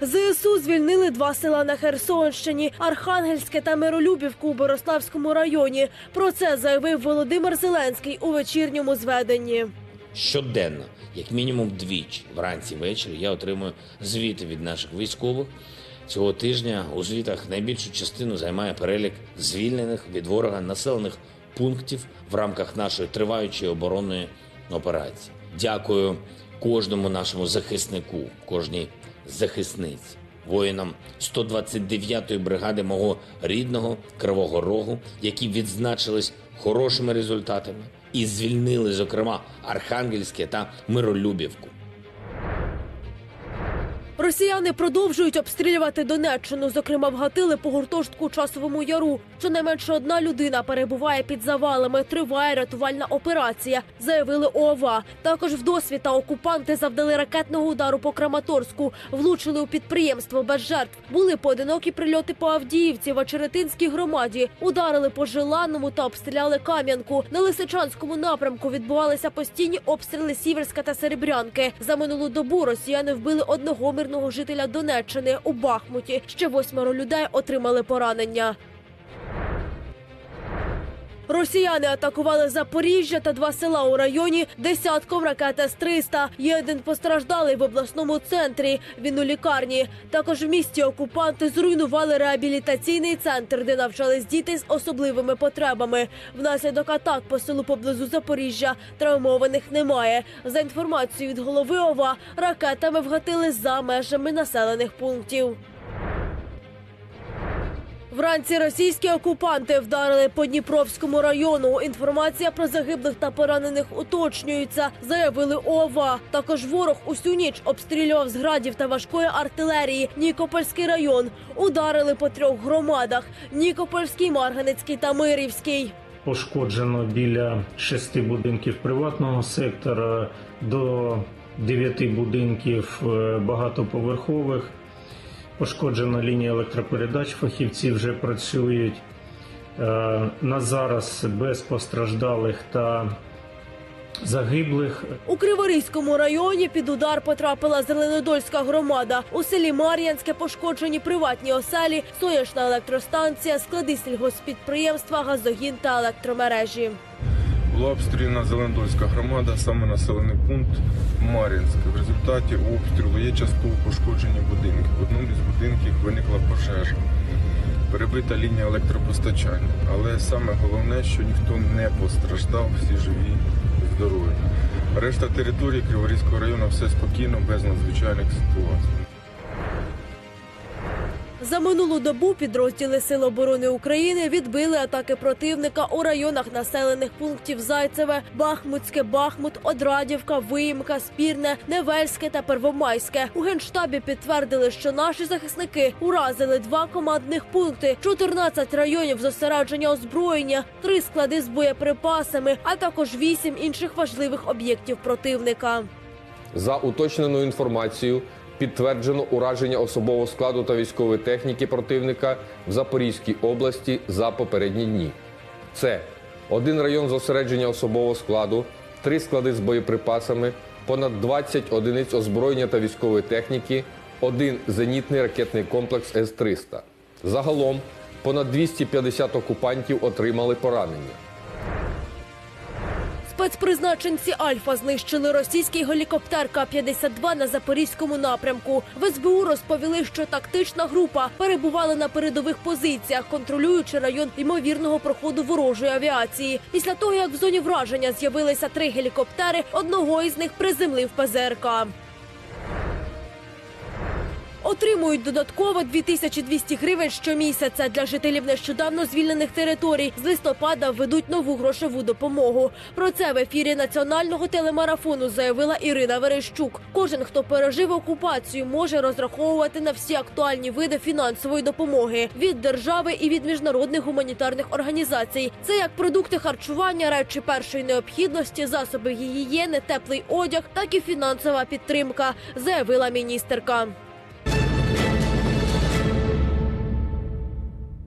звільнили два села на Херсонщині Архангельське та Миролюбівку у Бориславському районі. Про це заявив Володимир Зеленський у вечірньому зведенні. Щоденно, як мінімум двічі, вранці ввечері, я отримую звіти від наших військових. Цього тижня у звітах найбільшу частину займає перелік звільнених від ворога населених пунктів в рамках нашої триваючої оборонної операції. Дякую кожному нашому захиснику, кожній захисниці, воїнам 129-ї бригади мого рідного Кривого Рогу, які відзначились хорошими результатами і звільнили, зокрема, Архангельське та Миролюбівку. Росіяни продовжують обстрілювати Донеччину. Зокрема, вгатили по гуртожитку часовому яру. Щонайменше одна людина перебуває під завалами. Триває рятувальна операція. Заявили ООВА. Також в досвіта окупанти завдали ракетного удару по Краматорську, влучили у підприємство без жертв. Були поодинокі прильоти по Авдіївці в Очеретинській громаді. Ударили по Желанному та обстріляли Кам'янку. На Лисичанському напрямку відбувалися постійні обстріли Сіверська та Серебрянки. За минулу добу росіяни вбили одного мирного жителя Донеччини у Бахмуті. Ще восьмеро людей отримали поранення. Росіяни атакували Запоріжжя та два села у районі десятком ракет С-300. Є один постраждалий в обласному центрі. Він у лікарні. Також в місті окупанти зруйнували реабілітаційний центр, де навчались діти з особливими потребами. Внаслідок атак по селу поблизу Запоріжжя травмованих немає. За інформацією від голови ОВА, ракетами вгатили за межами населених пунктів. Вранці російські окупанти вдарили по Дніпровському району. Інформація про загиблих та поранених уточнюється, заявили ОВА. Також ворог усю ніч обстрілював з градів та важкої артилерії Нікопольський район. Ударили по трьох громадах: Нікопольський, Марганецький та Мирівський. Пошкоджено біля шести будинків приватного сектора, до дев'яти будинків е, багатоповерхових. Пошкоджена лінія електропередач. Фахівці вже працюють. Е, На зараз без постраждалих та загиблих. У Криворізькому районі під удар потрапила Зеленодольська громада. У селі Мар'янське пошкоджені приватні оселі, сонячна електростанція, склади сільгоспідприємства, газогін та електромережі. Була обстріляна Зелендольська громада, саме населений пункт Мар'їнське. В результаті обстрілу є частково пошкоджені будинки. В одному з будинків виникла пожежа. Перебита лінія електропостачання. Але саме головне, що ніхто не постраждав, всі живі і здорові. Решта території Криворізького району все спокійно, без надзвичайних ситуацій. За минулу добу підрозділи Сил оборони України відбили атаки противника у районах населених пунктів Зайцеве, Бахмутське, Бахмут, Одрадівка, Виїмка, Спірне, Невельське та Первомайське. У генштабі підтвердили, що наші захисники уразили два командних пункти, 14 районів зосередження озброєння, три склади з боєприпасами, а також вісім інших важливих об'єктів противника. За уточненою інформацією, підтверджено ураження особового складу та військової техніки противника в Запорізькій області за попередні дні. Це один район зосередження особового складу, три склади з боєприпасами, понад 20 одиниць озброєння та військової техніки, один зенітний ракетний комплекс С-300. Загалом понад 250 окупантів отримали поранення. Спецпризначенці Альфа знищили російський гелікоптер К-52 на запорізькому напрямку. В СБУ розповіли, що тактична група перебувала на передових позиціях, контролюючи район ймовірного проходу ворожої авіації. Після того, як в зоні враження з'явилися три гелікоптери, одного із них приземлив ПЗРК. Отримують додатково 2200 гривень щомісяця для жителів нещодавно звільнених територій. З листопада введуть нову грошову допомогу. Про це в ефірі національного телемарафону заявила Ірина Верещук. Кожен, хто пережив окупацію, може розраховувати на всі актуальні види фінансової допомоги від держави і від міжнародних гуманітарних організацій. Це як продукти харчування, речі першої необхідності, засоби гігієни, теплий одяг, так і фінансова підтримка, заявила міністерка.